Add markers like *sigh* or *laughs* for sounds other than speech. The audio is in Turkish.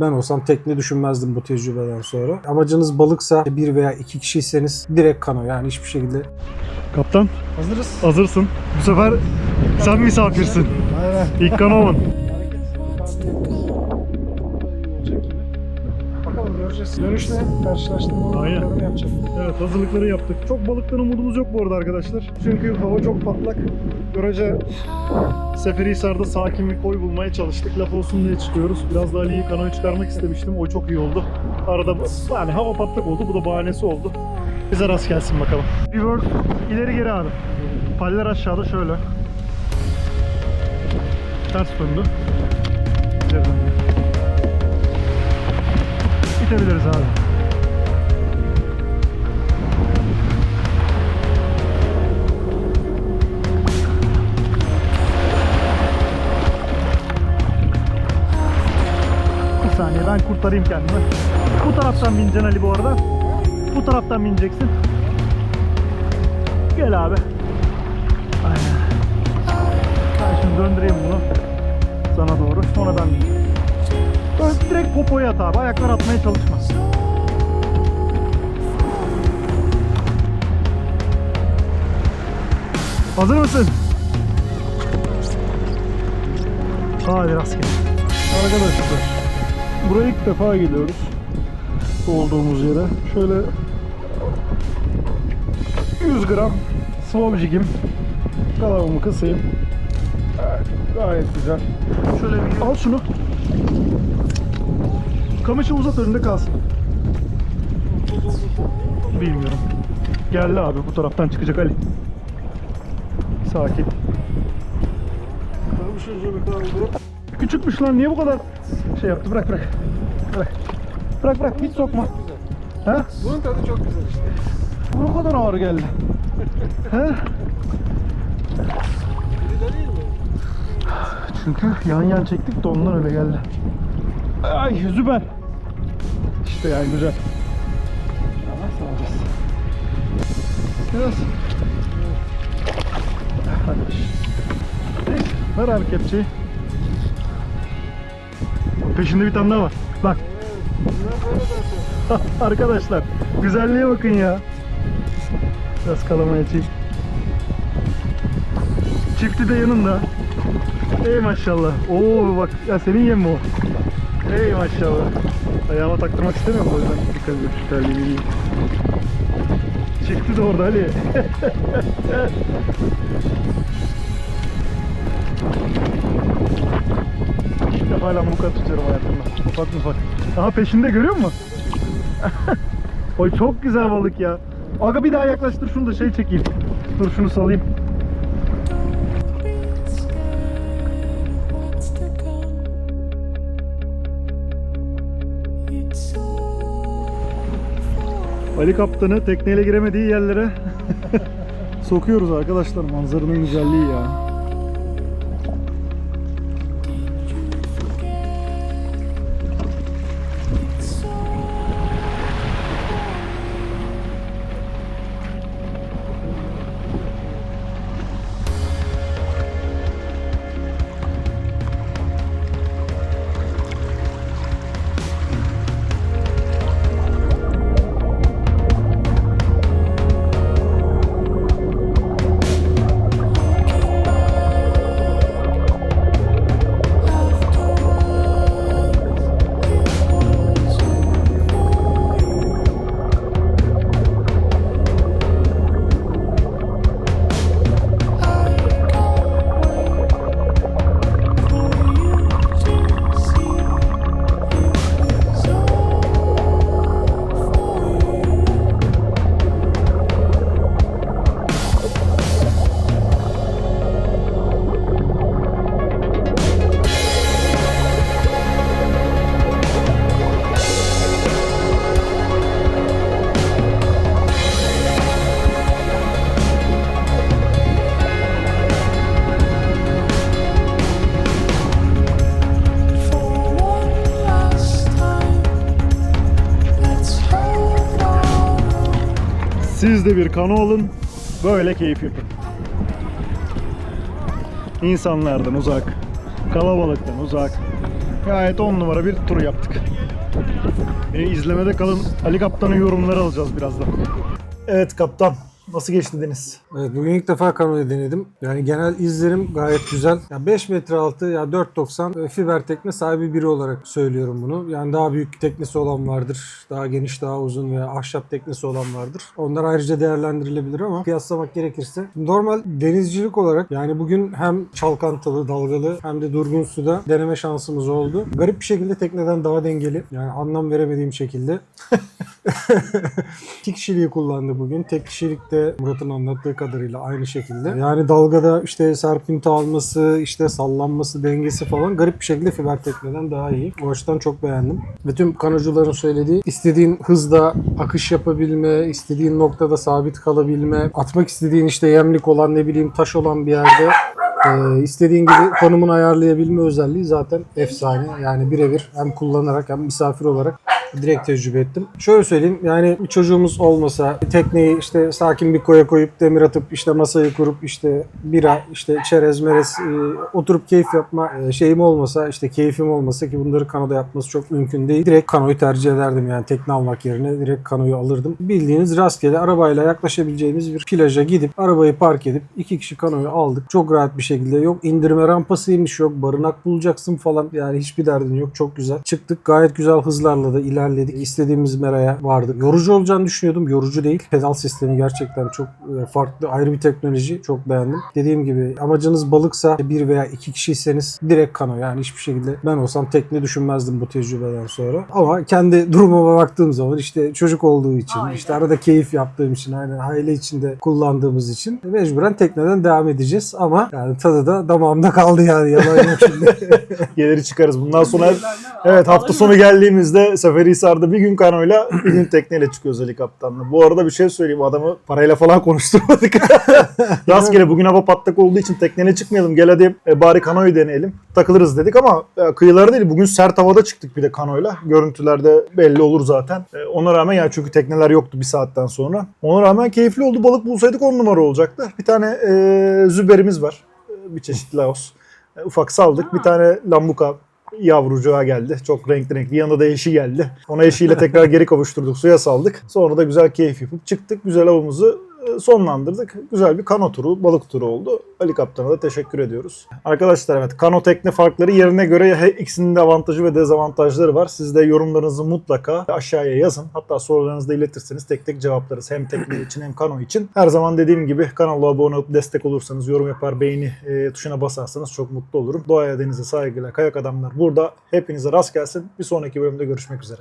Ben olsam tekne düşünmezdim bu tecrübeden sonra. Amacınız balıksa bir veya iki kişiyseniz direkt kano yani hiçbir şekilde Kaptan Hazırız. hazırsın. Bu sefer sen misafirsin. Aynen. İlk kanomun. Göreceğiz. Dönüşte karşılaştırma yorum yapacağım. Evet hazırlıkları yaptık. Çok balıktan umudumuz yok bu arada arkadaşlar. Çünkü hava çok patlak. Görece Seferihisar'da sakin bir koy bulmaya çalıştık. Laf olsun diye çıkıyoruz. Biraz da Ali'yi kanoya çıkarmak istemiştim. O çok iyi oldu. Arada yani hava patlak oldu. Bu da bahanesi oldu. Bize rast gelsin bakalım. Reverse ileri geri abi. Paller aşağıda şöyle. Ters döndü. Geri döndü. İtebiliriz abi. Bir saniye ben kurtarayım kendimi. Bu taraftan bineceksin Ali bu arada. Bu taraftan bineceksin. Gel abi. Aynen. Ben şimdi döndüreyim bunu. Sana doğru. Sonra ben bineceğim. Böyle direkt popoya at abi. Ayaklar atmaya çalışma. Hazır mısın? Hadi rastgele. Arkadaşlar buraya ilk defa geliyoruz. Olduğumuz yere. Şöyle 100 gram swab jigim. Kalavamı kısayım. Evet, gayet güzel. Şöyle bir al şunu. Kamışı uzat önünde kalsın. Bilmiyorum. Geldi abi bu taraftan çıkacak Ali. Sakin. Küçükmüş lan niye bu kadar şey yaptı bırak bırak. Bırak. Bırak bırak hiç sokma. Ha? Bunun tadı çok güzel işte. Bu kadar ağır geldi. He? Çünkü yan yan çektik de ondan öyle geldi. Ay süper. İşte yani güzel. Ama salacağız. Biraz. Hadi. Neyse, Ver abi kepçeyi. Peşinde bir tane daha var. Bak. *laughs* Arkadaşlar güzelliğe bakın ya. Biraz kalamaya çek. Çifti de yanında. Ey maşallah. Oo bak ya senin yem mi o? Ey maşallah. Ayağıma taktırmak istemiyorum o yüzden dikkat edin şu terliği giyeyim. Çifti de orada Ali. *laughs* İlk defa lambuka tutuyorum hayatımda. Ufak ufak. Aha peşinde görüyor musun? *laughs* Oy çok güzel balık ya. Aga bir daha yaklaştır şunu da şey çekeyim. Dur şunu salayım. Ali kaptanı tekneyle giremediği yerlere *laughs* sokuyoruz arkadaşlar. Manzaranın güzelliği ya. Siz de bir kano olun. Böyle keyif yapın. İnsanlardan uzak, kalabalıktan uzak. Gayet on numara bir tur yaptık. Beni izlemede kalın. Ali Kaptan'ın yorumları alacağız birazdan. Evet kaptan. Nasıl geçti deniz? Evet bugün ilk defa kanoyu denedim. Yani genel izlerim gayet güzel. Ya 5 metre altı ya 4.90 e, fiber tekne sahibi biri olarak söylüyorum bunu. Yani daha büyük teknesi olan vardır. Daha geniş, daha uzun veya ahşap teknesi olan vardır. Onlar ayrıca değerlendirilebilir ama kıyaslamak gerekirse normal denizcilik olarak yani bugün hem çalkantılı, dalgalı hem de durgun suda deneme şansımız oldu. Garip bir şekilde tekneden daha dengeli. Yani anlam veremediğim şekilde *laughs* İki kişiliği kullandı bugün. Tek kişilikte Murat'ın anlattığı kadarıyla aynı şekilde. Yani dalgada işte serpinti alması, işte sallanması, dengesi falan garip bir şekilde fiber tekneden daha iyi. O açıdan çok beğendim. Ve tüm kanocuların söylediği istediğin hızda akış yapabilme, istediğin noktada sabit kalabilme, atmak istediğin işte yemlik olan ne bileyim taş olan bir yerde ee, istediğin gibi konumunu ayarlayabilme özelliği zaten efsane. Yani birebir hem kullanarak hem misafir olarak direkt tecrübe ettim. Şöyle söyleyeyim yani bir çocuğumuz olmasa tekneyi işte sakin bir koya koyup demir atıp işte masayı kurup işte bira işte çerez merez e, oturup keyif yapma e, şeyim olmasa işte keyfim olmasa ki bunları kanoda yapması çok mümkün değil. Direkt kanoyu tercih ederdim yani tekne almak yerine direkt kanoyu alırdım. Bildiğiniz rastgele arabayla yaklaşabileceğimiz bir plaja gidip arabayı park edip iki kişi kanoyu aldık. Çok rahat bir şekilde yok indirme rampasıymış yok barınak bulacaksın falan yani hiçbir derdin yok çok güzel. Çıktık gayet güzel hızlarla da ilerledik. İstediğimiz meraya vardık. Yorucu olacağını düşünüyordum. Yorucu değil. Pedal sistemi gerçekten çok e, farklı. Ayrı bir teknoloji. Çok beğendim. Dediğim gibi amacınız balıksa bir veya iki kişiyseniz direkt kano. Yani hiçbir şekilde ben olsam tekne düşünmezdim bu tecrübeden sonra. Ama kendi durumuma baktığım zaman işte çocuk olduğu için, işte arada keyif yaptığım için, aynen aile içinde kullandığımız için mecburen tekneden devam edeceğiz. Ama yani tadı da damağımda kaldı yani. Yalan yok şimdi. *laughs* Gelir çıkarız. Bundan sonra evet hafta sonu geldiğimizde Seferihisar'da bir gün kanoyla *clears throat* bir gün tekneyle çıkıyoruz Ali Kaptan'la. Bu arada bir şey söyleyeyim. Adamı parayla falan *laughs* konuşturmadık. *laughs* Rastgele bugün hava patlak olduğu için tekneyle çıkmayalım. Gel hadi e, bari kanoyu deneyelim. Takılırız dedik ama e, kıyıları değil. Bugün sert havada çıktık bir de kanoyla. Görüntülerde belli olur zaten. E, ona rağmen yani çünkü tekneler yoktu bir saatten sonra. Ona rağmen keyifli oldu. Balık bulsaydık on numara olacaktı. Bir tane e, züberimiz var. E, bir çeşit Laos. E, ufak saldık. Bir tane lambuka yavrucuğa geldi. Çok renkli renkli. Yanında da eşi geldi. Ona eşiyle tekrar geri kavuşturduk. Suya saldık. Sonra da güzel keyif yapıp çıktık. Güzel avımızı sonlandırdık. Güzel bir kano turu, balık turu oldu. Ali Kaptan'a da teşekkür ediyoruz. Arkadaşlar evet kano tekne farkları yerine göre ikisinin de avantajı ve dezavantajları var. Siz de yorumlarınızı mutlaka aşağıya yazın. Hatta sorularınızı da iletirseniz tek tek cevaplarız. Hem tekne için hem kano için. Her zaman dediğim gibi kanala abone olup destek olursanız, yorum yapar, beğeni e, tuşuna basarsanız çok mutlu olurum. Doğaya denize saygıyla kayak adamlar burada. Hepinize rast gelsin. Bir sonraki bölümde görüşmek üzere.